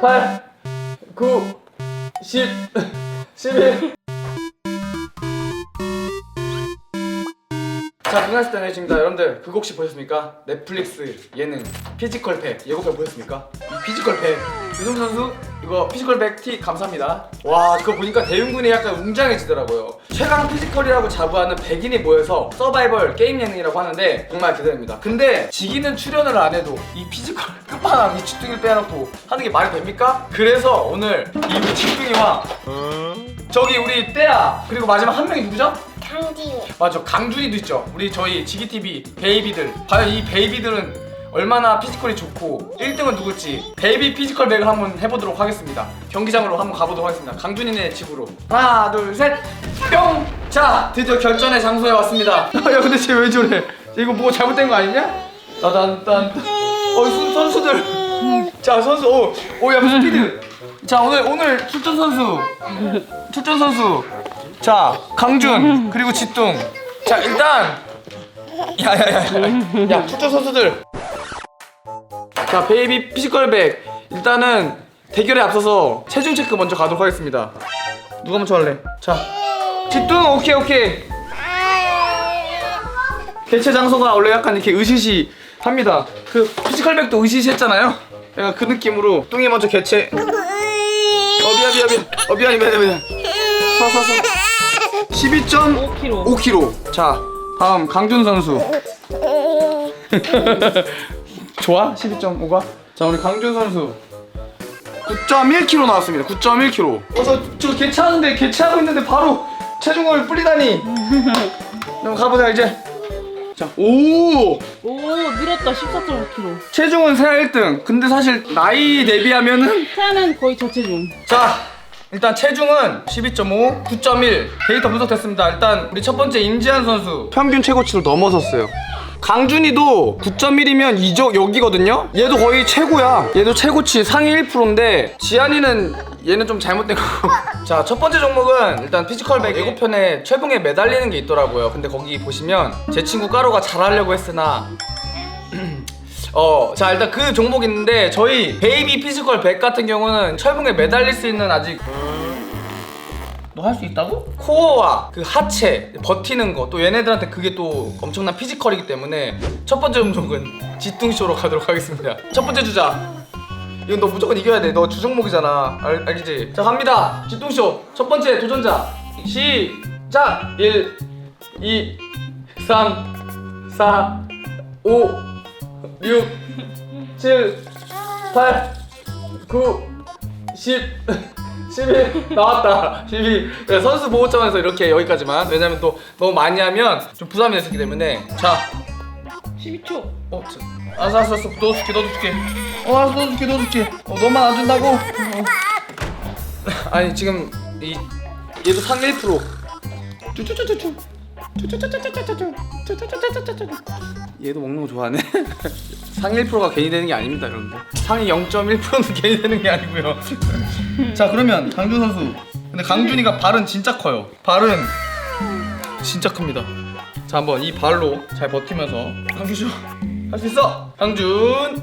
8, 9, 10, 11. 자, 때는 해줍니다. 여러분들, 그거 혹시 보셨습니까? 넷플릭스 예능 피지컬 백 예고편 보셨습니까? 이 피지컬 백 유성 선수 이거 피지컬 백티 감사합니다. 와, 그거 보니까 대흉군이 약간 웅장해지더라고요. 최강 피지컬이라고 자부하는 백인이 모여서 서바이벌 게임 예능이라고 하는데 정말 기대됩니다. 근데 지기는 출연을 안 해도 이 피지컬 끝판왕 이 주둥이를 빼놓고 하는 게 말이 됩니까? 그래서 오늘 이 주둥이와 저기 우리 떼야 그리고 마지막 한 명이 누구죠? 강진이 맞아 강준이도 있죠. 우리 저희 지기TV 베이비들. 과연 이 베이비들은 얼마나 피지컬이 좋고 1등은 누굴지 베이비 피지컬 백을 한번 해보도록 하겠습니다. 경기장으로 한번 가보도록 하겠습니다. 강준이네 집으로. 하나 둘셋뿅자 드디어 결전의 장소에 왔습니다. 야 근데 쟤 왜 저래? 쟤 이거 뭐 잘못된 거 아니냐? 따단딴. 어 선- 선수들. 자 선수 오오야 스피드? 자 오늘 오늘 출전 선수. 출전 선수 자 강준 그리고 지뚱. 자 일단 야야야야 야 출전 선수들. 자 베이비 피지컬백. 일단은 대결에 앞서서 체중 체크 먼저 가도록 하겠습니다. 누가 먼저 할래? 자 지뚱 오케이 오케이. 개최 장소가 원래 약간 이렇게 으시시 합니다. 그 피지컬백도 으시시 했잖아요? 약간 그 느낌으로 뚱이 먼저 개최. 어 미안 미안 미안. 어 미안 미안 미안 서서 서 12.5kg 5kg 자 다음 강준 선수. 좋아? 12.5가? 자 우리 강준 선수. 9.1kg 나왔습니다. 9.1kg 어 저 저 개차하는데 개차하고 있는데 바로 체중을 불리다니. 그럼 가보자 이제. 자 오! 오 늘었다. 14.5kg 체중은 세아 1등. 근데 사실 나이 대비하면은 태아는 거의 저체중. 자 일단 체중은 12.5, 9.1 데이터 분석됐습니다. 일단 우리 첫 번째 임지한 선수. 평균 최고치를 넘어섰어요. 강준이도 9.1이면 이저 여기거든요? 얘도 거의 최고야. 얘도 최고치 상위 1%인데 지한이는 얘는 좀 잘못된 거고 자첫 번째 종목은 일단 피지컬 백 예고편에 최봉에 매달리는 게 있더라고요. 근데 거기 보시면 제 친구 까로가 잘하려고 했으나 어, 자 일단 그 종목 있는데 저희 베이비 피지컬 100 같은 경우는 철봉에 매달릴 수 있는 아직 너 할 수 있다고? 코어와 그 하체 버티는 거 또 얘네들한테 그게 또 엄청난 피지컬이기 때문에 첫 번째 종목은 지뚱쇼로 가도록 하겠습니다. 첫 번째 주자. 이건 너 무조건 이겨야 돼. 너 주종목이잖아. 알, 알지? 자 갑니다. 지뚱쇼 첫 번째 도전자 시작 1 2 3 4 5 6 7 8 9 10 11 나왔다. 12 네, 선수 보호점에서 이렇게 여기까지만. 왜냐면 또 너무 많이 하면 좀 부담이 됐기 때문에. 자. 12초. 어, 저, 알았어 알았어 알았어. 넣어줄게 넣어줄게. 어 알았어 넣어줄게 넣어줄게. 어 너만 안 준다고? 어. 아니 지금 이 얘도 상위 1% 쭈쭈쭈쭈쭈 얘도 먹는 거 좋아하네 상위 1%가 괜히 되는 게 아닙니다 여러분들 상위 0.1%는 괜히 되는 게 아니고요 자 그러면 강준 선수 근데 강준이가 발은 진짜 커요 발은 진짜 큽니다 자 한번 이 발로 잘 버티면서 강준 할수 있어 강준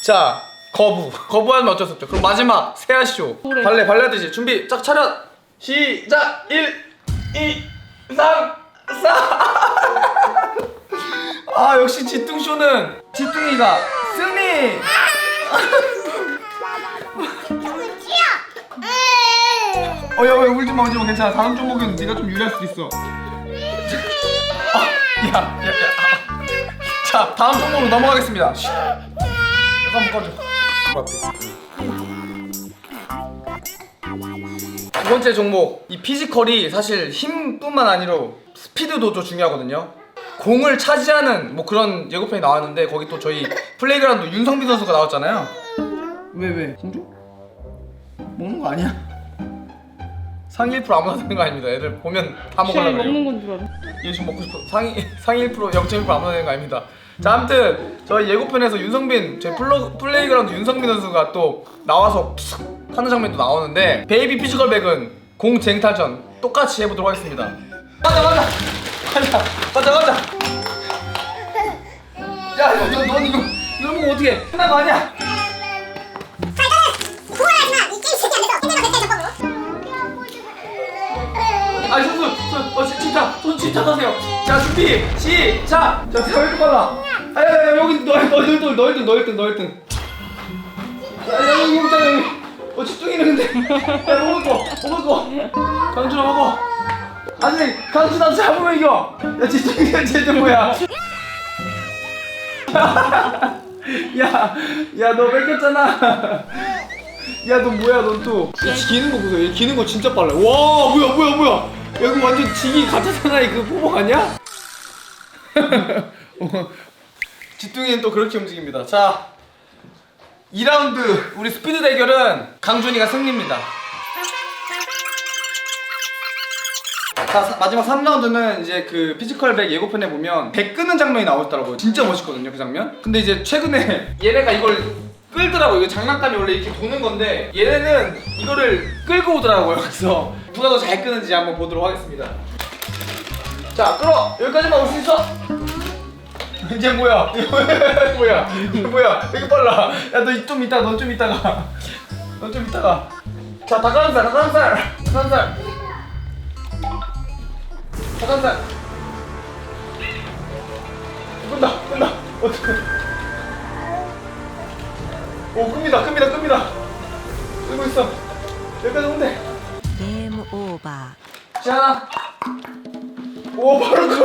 자 거부. 거부하면 어쩔 수 없죠. 그럼 마지막 세아쇼. 그래. 발레 발레 하듯이 준비 짝 차렷. 시작! 1 2 3 4 아 역시 지뚱쇼는 지뚱이가 승리. 어 야 왜 울지 마 울지 마. 괜찮아. 다음 종목은 네가 좀 유리할 수도 있어. 아, 야 야 야. 자 다음 종목으로 넘어가겠습니다. 쉿. 잠깐 그 앞에. 두 번째 종목 이 피지컬이 사실 힘뿐만 아니라 스피드도 좀 중요하거든요 공을 차지하는 뭐 그런 예고편이 나왔는데 거기 또 저희 플레이그라운드 윤성빈 선수가 나왔잖아요 왜 왜? 공주? 먹는 거 아니야? 상위 1% 아무나 되는 거 아닙니다 애들 보면 다 먹으려고 먹는 건 줄 알아 얘 지금 먹고 싶어 상위 상위 1% 0.1% 아무나 되는 거 아닙니다. 자 아무튼 저희 예고편에서 윤성빈 저희 플러, 플레이그라운드 윤성빈 선수가 또 나와서 툭 타는 장면도 나오는데 베이비 피지컬백은 공쟁타전 똑같이 해보도록 하겠습니다. 가자 가자! 가자 가자 가자! 야 이거 너, 넌 이거 이거 보고 어떻게 끝난 거 아니야 아 손손 손어 진짜 손 진짜 타세요. 어, 자 준비 시작! 자 세워 이렇게 빨라? 아야야 여기 너희 너희 너희 등 너희 등 너희 등 야야 여기 있잖아 여기. 어, 집중이는 근데. 야, 먹을 거, 먹을 거. 강준아 먹어. 아니, 강준아 잡으면 이겨. 야, 집중이야, 쟤들 뭐야? 야, 야, 너 뺏겼잖아. 야, 너 뭐야, 넌 또. 야, 기는 거 보세요. 얘 기는 거 진짜 빨라. 와, 뭐야, 뭐야, 뭐야. 야, 이거 완전 지기 가짜 사나이 그 포복 아니야? 어, 지뚱이는 또 그렇게 움직입니다. 자, 2라운드 우리 스피드 대결은 강준이가 승리입니다. 자, 사- 마지막 3라운드는 이제 그 피지컬 백 예고편에 보면 배 끄는 장면이 나오더라고요. 진짜 멋있거든요, 그 장면. 근데 이제 최근에 얘네가 이걸 끌더라고요. 이거 장난감이 원래 이렇게 도는 건데 얘네는 이거를 끌고 오더라고요. 그래서 누가 더 잘 끄는지 한번 보도록 하겠습니다. 자, 끌어! 여기까지만 올 수 있어? 이제 뭐야? 뭐야? 뭐야? 되게 빨라. 야, 너 좀 이따, 넌 좀 이따가. 넌 좀 이따가. 자, 닭가슴살, 닭가슴살, 닭가슴살. 닭가슴살. 끈다, 끈다. 어떡해. 오, 끕니다, 끕니다, 끕니다. 끌고 있어. 여기까지 온대. 게임 오버. 자. 오, 바로 끌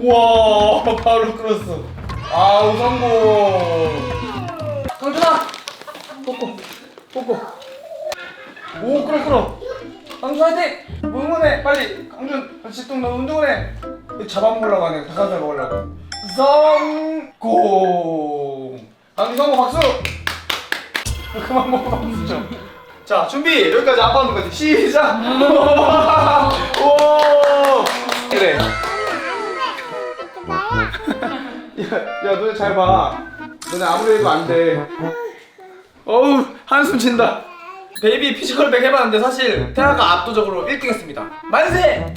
우와, 바로 끌었어. 아우 성공. 강준아. 뽀꼬. 뽀꼬. 오, 끌어 끌어. 강준 화이팅. 응원해 빨리. 강준 지뚱 너 운동을 해. 잡아먹으려고 하네. 닭가슴살 먹으려고. 성공. 강준 성공 박수. 그만 먹어 박수 좀. 자 준비 여기까지 아빠 하는 거지 시작. 오. 그래. 야, 야, 너네 잘 봐. 너네 아무리 해도 안 돼. 어우, 한숨 친다. 베이비 피지컬백 해봤는데 사실 태아가 압도적으로 1등했습니다. 만세!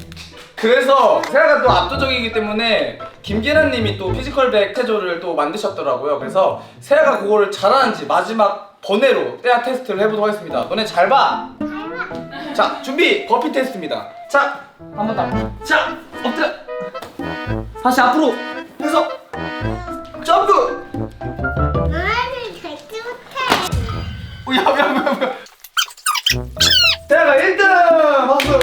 그래서 태아가 또 압도적이기 때문에 김계란님이 또 피지컬백 체조를 또 만드셨더라고요. 그래서 세아가 그거를 잘하는지 마지막 번외로 태아 테스트를 해보도록 하겠습니다. 너네 잘 봐. 자, 준비. 버피 테스트입니다. 자, 한번 더. 자, 엎드려. 다시 앞으로 해서 점프. 나를 걷지 못해. 오, 야, 야, 야, 야. 태아가 1등! 박수!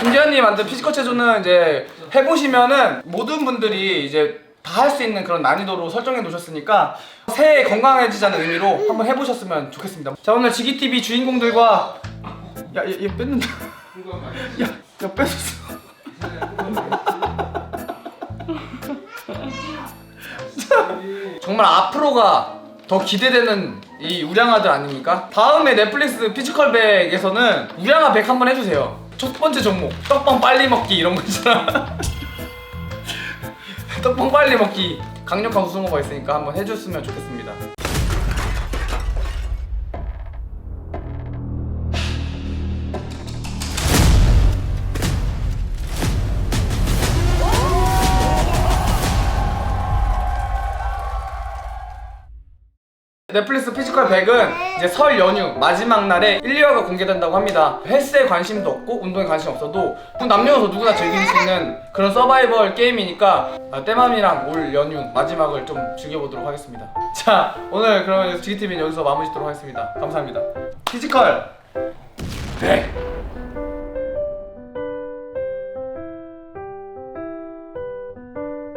김재현님이 만든 피지컬 체조는 이제 해보시면은 모든 분들이 이제 다 할 수 있는 그런 난이도로 설정해 놓으셨으니까 새해 건강해지자는 의미로 한번 해보셨으면 좋겠습니다. 자 오늘 지기TV 주인공들과 야, 얘, 얘 뺐는다. 야, 야 뺐었어. 정말 앞으로가 더 기대되는 이 우량아들 아닙니까? 다음에 넷플릭스 피지컬백에서는 우량아 백 한번 해주세요. 첫 번째 종목 떡빵 빨리 먹기 이런 거 있잖아. 떡빵 빨리 먹기 강력한 우승호가 있으니까 한번 해줬으면 좋겠습니다. 넷플릭스 피지컬 100은 이제 설 연휴 마지막 날에 1, 2화가 공개된다고 합니다. 헬스에 관심도 없고 운동에 관심 없어도 남녀노소 누구나 즐길 수 있는 그런 서바이벌 게임이니까 아, 때맘이랑 올 연휴 마지막을 좀 즐겨보도록 하겠습니다. 자 오늘 그러면 GTV는 여기서 마무리 짓도록 하겠습니다. 감사합니다. 피지컬 100